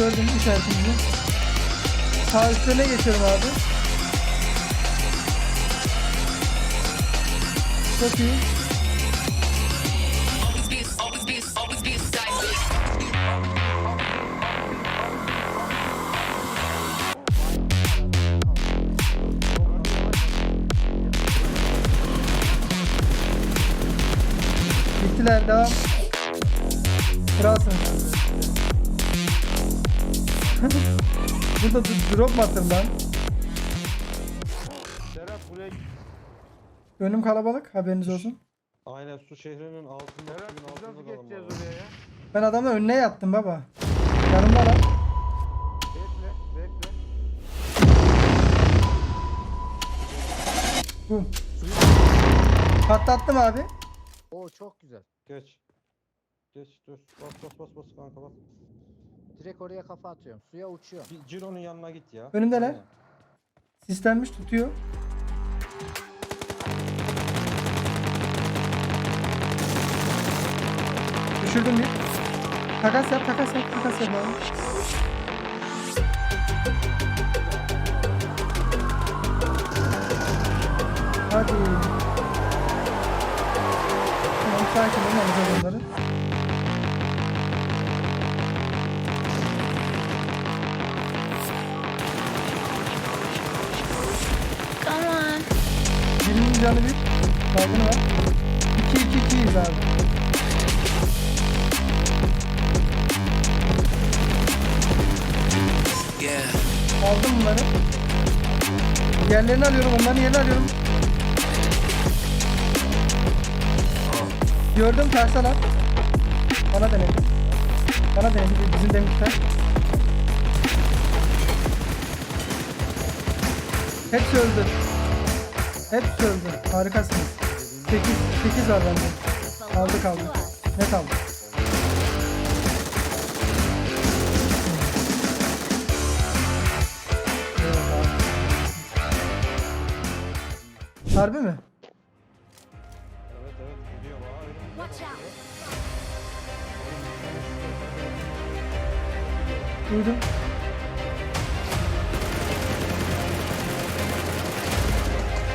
Gördüm işaretimizi. Sağ üstlerine geçiyorum abi. Çok iyi. Always be, always Burada drop mu attın lan? Serap buraya Önüm kalabalık haberiniz olsun. Aynen su şehrinin altında Serap suyun biz nasıl altında kalan geçeceğiz var. oraya ya? Ben adamla önüne yattım baba. Yanımda lan. Bekle, bekle. Bu. Patlattım abi. Oo çok güzel. Geç. Geç dur. Bas bas bas bas kanka bas. Direkt oraya kafa atıyorum. Suya uçuyorum. Bir Ciro'nun yanına git ya. Önümdeler. Aynen. Sistemmiş tutuyor. Düşürdüm bir. Takas yap, takas yap, takas yap abi. Hadi. Tamam sakin olun alacağız onları. Canı bir. Baygını var. 2 2 2'yiz abi. Aldım bunları. Yerlerini alıyorum, onların yerini alıyorum. Gördüm tersalar. Bana denedi. Bana denedi bizim demişler. Hepsi öldü. Hepsi öldü. Harikasınız. 8, 8 var bende. Aldı kaldı. Net aldı. Eyvallah. Harbi mi? Evet evet gidiyor. Duydum.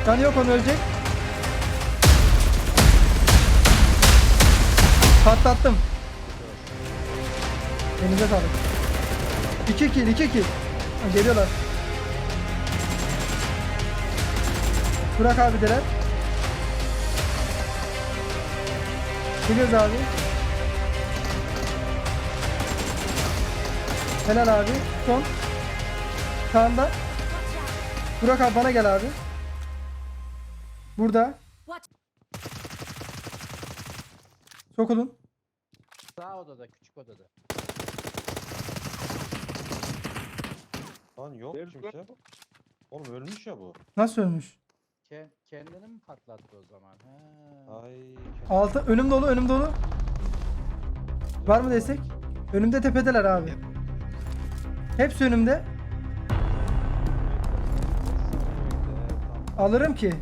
Can yok onu ölecek. Patlattım. Elinize sağlık. 2 kill 2 kill. Geliyorlar. Burak abi deler. Geliyoruz abi. Helal abi. Son. Sağında. Burak abi bana gel abi. Burada. Sokulun. Sağ odada, küçük odada. Lan yok Gel, kimse. Oğlum ölmüş ya bu. Nasıl ölmüş? Ke kendini mi patlattı o zaman? He. Ay. Altı. Önüm dolu önüm dolu. Var mı destek? Önümde tepedeler abi. Hepsi önümde. Alırım ki.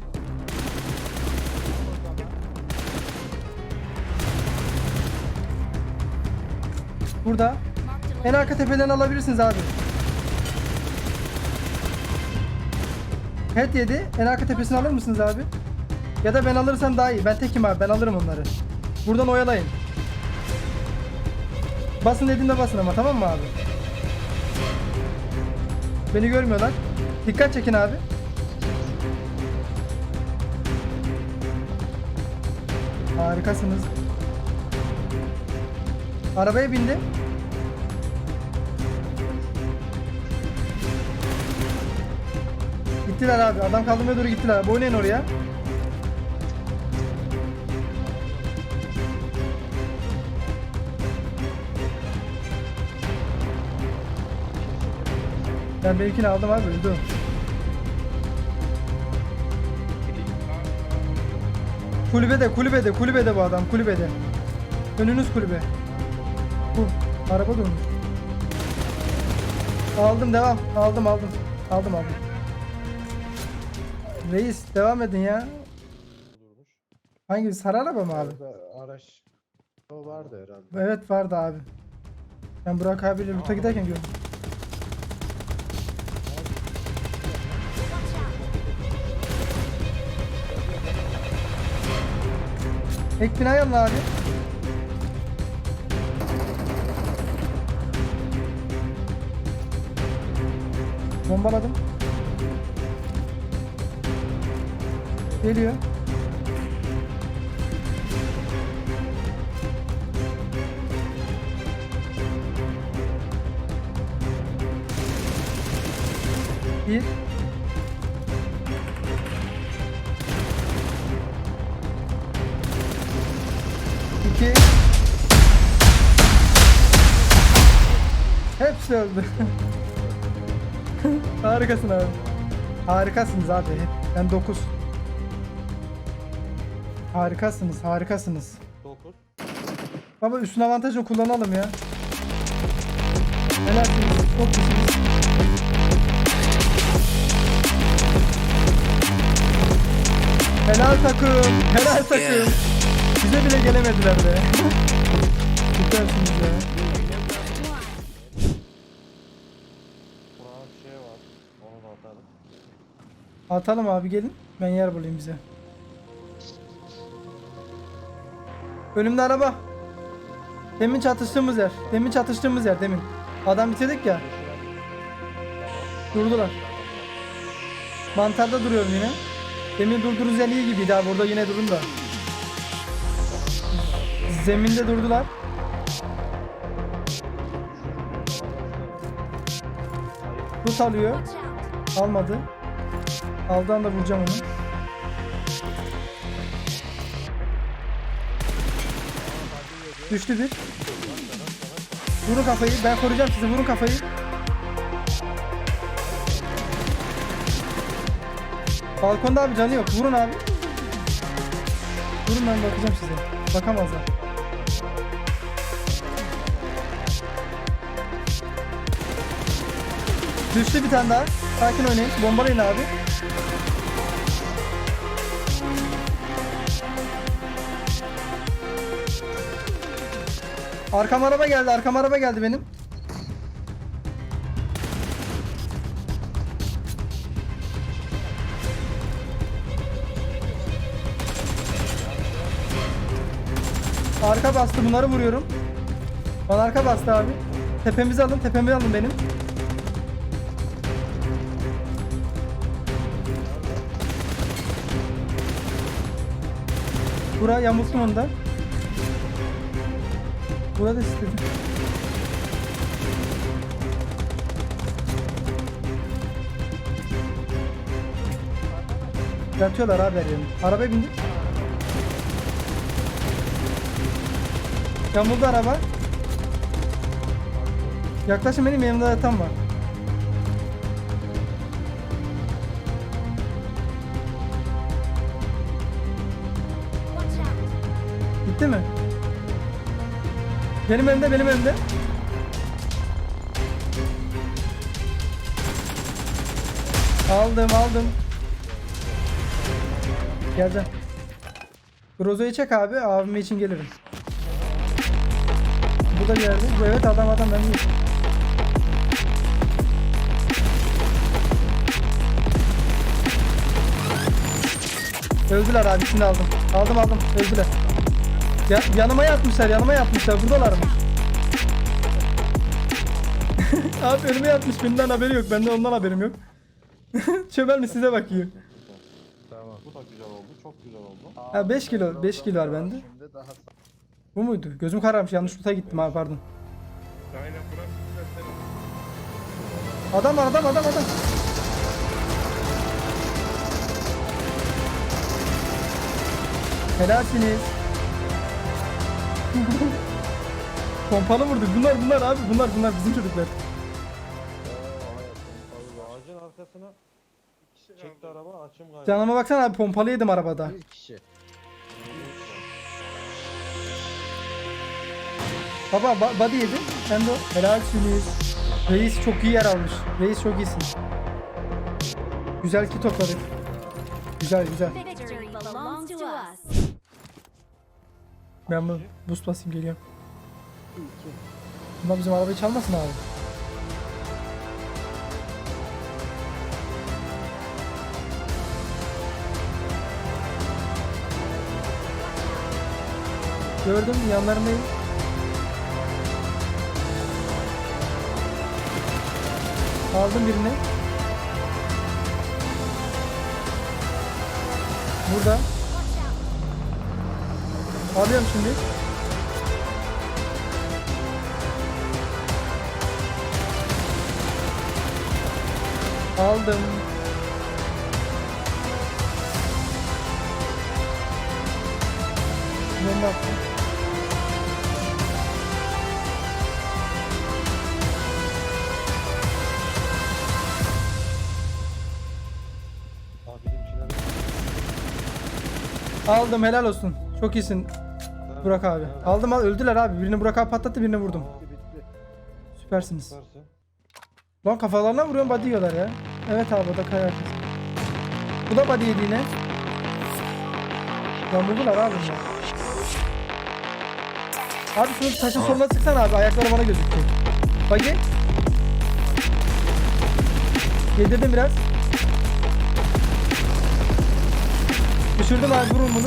Burada. En arka tepeden alabilirsiniz abi. Head yedi. En arka tepesini alır mısınız abi? Ya da ben alırsam daha iyi. Ben tekim abi. Ben alırım onları. Buradan oyalayın. Basın dediğimde basın ama tamam mı abi? Beni görmüyorlar. Dikkat çekin abi. Harikasınız. Arabaya bindi. Gittiler abi. Adam kaldırmaya doğru gittiler. abi. Oynayın oraya. Ben benimkini aldım abi öldü. Kulübede kulübede kulübede bu adam kulübede. Önünüz kulübe. Bu araba durmuş. Aldım devam. Aldım aldım. Aldım aldım. Reis devam edin ya. Hangi sarı araba mı abi? Orada araç o vardı herhalde. Evet vardı abi. Ben Burak abiyle loot'a giderken gördüm. Ek binayı alın abi. Bombaladım. Geliyor. Bir. İki. Hepsi öldü. Harikasın abi. Harikasınız abi. Ben 9. Harikasınız, harikasınız. 9. Baba üstün avantajı kullanalım ya. Helalsiniz, çok iyisiniz. Helal takım, helal takım. Bize bile gelemediler be. Süpersiniz ya. Atalım abi gelin. Ben yer bulayım bize. Önümde araba. Demin çatıştığımız yer. Demin çatıştığımız yer demin. Adam bitirdik ya. Durdular. Mantarda duruyorum yine. Demin durduğunuz yer iyi gibiydi abi. Burada yine durun da. Zeminde durdular. Tut alıyor. Almadı. Aldan da vuracağım onu. Düştü bir. Vurun kafayı. Ben koruyacağım sizi. Vurun kafayı. Balkonda abi canı yok. Vurun abi. Vurun ben bakacağım size. Bakamazlar. Düştü bir tane daha. Sakin oynayın. Bombalayın abi. Arkam araba geldi. Arkam araba geldi benim. Arka bastı. Bunları vuruyorum. Bana arka bastı abi. Tepemizi alın. Tepemi alın benim. Bura yamulttum onu da. Burada istedim. Yatıyorlar abi her yerini. Arabaya bindik. Yamuldu araba. Yaklaşın benim yanımda yatan var. Gitti mi? Benim önümde, benim önümde. Aldım, aldım. Geleceğim. Grozo'yu çek abi, abime için gelirim. Bu da geldi. Bu evet adam adam ben değil. Öldüler abi şimdi aldım. Aldım aldım öldüler. Ya, yanıma yatmışlar yanıma yatmışlar buradalar mı? abi önüme yatmış benden haberi yok benden ondan haberim yok. Çömel mi size bakıyor. Tamam. Bu da güzel oldu. Çok güzel oldu. Ha 5 kilo 5 kilo var bende. Daha Bu muydu? Gözüm kararmış yanlış tuta gittim abi pardon. Adam var adam adam adam. Helalsiniz. Pompalı vurduk. Bunlar bunlar abi. Bunlar bunlar bizim çocuklar. Ağacın arkasına çekti araba açım gayet. Canıma baksana abi pompalı yedim arabada. bir kişi. Baba ba body yedi. Sen de o. Helalsiniz. Reis çok iyi yer almış. Reis çok iyisin. Güzel ki topladık. Güzel güzel. Ben bu boost basayım geliyorum. Bunlar bizim arabayı çalmasın abi. Gördüm yanlarındayım. Aldım birini. Burada. Alıyorum şimdi. Aldım. Bomba attım. Aldım helal olsun. Çok iyisin Burak abi. Aldım al öldüler abi. Birini Burak abi patlattı birini vurdum. Süpersiniz. Süpersin. Lan kafalarına vuruyorum body yiyorlar ya. Evet abi o da kayar. Bu da body yedi yine. Lan vurdular abi bunlar. Abi şunu taşın soluna sıksana abi ayakları bana gözükecek. Bagi. Yedirdim biraz. Düşürdüm abi vurun bunu.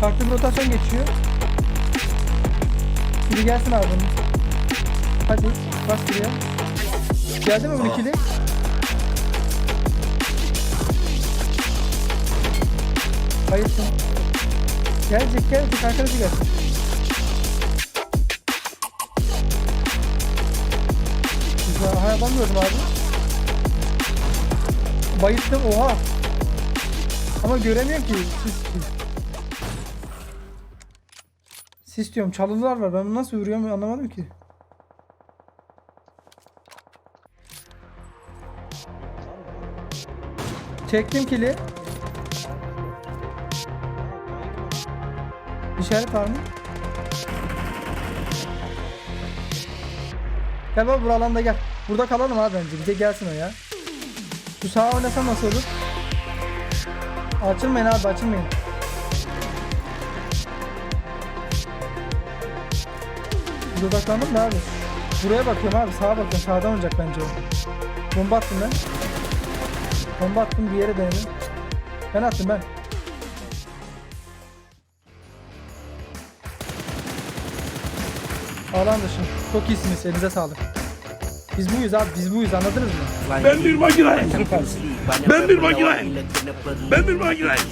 Farklı bir rotasyon geçiyor. Biri gelsin abi. Hadi bas buraya. Geldi mi bunun ikili? Hayırsın. Gelecek gelecek arkadaşı gelsin. Güzel. Adam gördüm abi. Bayılttım oha. Ama göremiyorum ki. Sis, sis. Sis diyorum çalılar var. Ben bunu nasıl vuruyorum anlamadım ki. Çektim kili. İşaret var mı? Gel baba bu alanda gel. Burada kalalım abi bence. Bize gelsin o ya. Şu sağa oynasam nasıl olur? Açılmayın abi açılmayın. Bir odaklandım da abi. Buraya bakıyorum abi sağa bakıyorum. Sağdan oynayacak bence o. Bomba attım ben. Bomba attım bir yere dayanın. Ben attım ben. Alan dışı. Çok iyisiniz. Elinize sağlık. Biz buyuz abi. Biz buyuz. Anladınız mı? Ben bir makinayım. Ben bir makinayım. Ben bir makinayım.